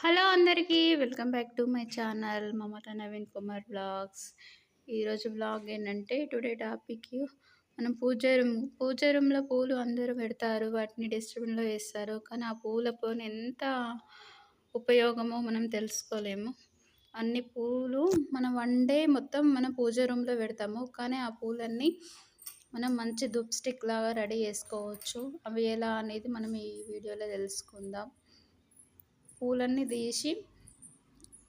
Hello అందరికీ welcome back to my channel Mamata Naveen Kumar blogs. ఈరోజు blog ఏంటంటే today topic మనం pooja room పూజ రూమ్లో పూలు అందరూ పెడతారు వాటిని డస్ట్బిన్లో వేస్తారు. కానీ ఆ పూల పూలతో ఎంత ఉపయోగమో మనం తెలుసుకోలేము. అన్ని పూలు మనం వన్ డే మొత్తం మన పూజ రూమ్లో పెడతాము. కానీ ఆ పూలన్నీ మనం మంచి దుప్ స్టిక్ లాగా రెడీ చేసుకోవచ్చు. అవి ఎలా అనేది మనం ఈ వీడియోలో తెలుసుకుందాం. పూలన్నీ తీసి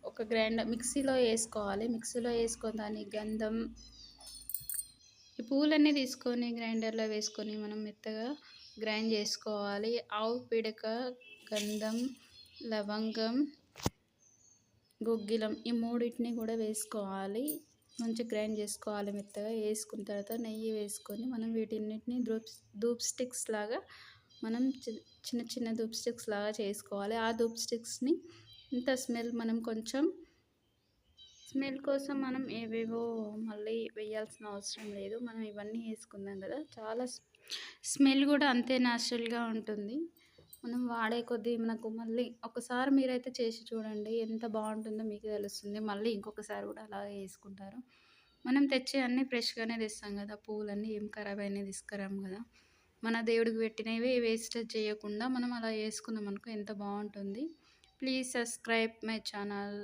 ఒక గ్రైండర్ మిక్సీలో వేసుకోవాలి. మిక్సీలో వేసుకొని దాని గంధం ఈ పూలన్నీ తీసుకొని గ్రైండర్లో వేసుకొని మనం మెత్తగా గ్రైండ్ చేసుకోవాలి. ఆవు పిడక గంధం లవంగం గుగ్గిలం ఈ మూడింటిని కూడా వేసుకోవాలి. మంచి గ్రైండ్ చేసుకోవాలి మెత్తగా. వేసుకున్న తర్వాత నెయ్యి వేసుకొని మనం వీటిన్నిటిని ధూప్ ధూప్ స్టిక్స్ లాగా మనం చిన్న చిన్న ధూప్ స్టిక్స్ లాగా చేసుకోవాలి. ఆ ధూప్ స్టిక్స్ని ఇంత స్మెల్ మనం కొంచెం స్మెల్ కోసం మనం ఏవేవో మళ్ళీ వేయాల్సిన అవసరం లేదు. మనం ఇవన్నీ వేసుకుందాం కదా. చాలా స్మెల్ కూడా అంతే న్యాచురల్గా ఉంటుంది. మనం వాడే కొద్దీ మనకు మళ్ళీ ఒకసారి మీరైతే చేసి చూడండి. ఎంత బాగుంటుందో మీకు తెలుస్తుంది. మళ్ళీ ఇంకొకసారి కూడా అలాగే వేసుకుంటారు. మనం తెచ్చే అన్నీ ఫ్రెష్గానే తెస్తాం కదా. పూలన్నీ ఏం ఖరాబ్ అయినా తీసుకురాం కదా. మన దేవుడికి పెట్టినవి వేస్టేజ్ చేయకుండా మనం అలా వేసుకున్నాం అనుకో ఎంత బాగుంటుంది. Please subscribe my channel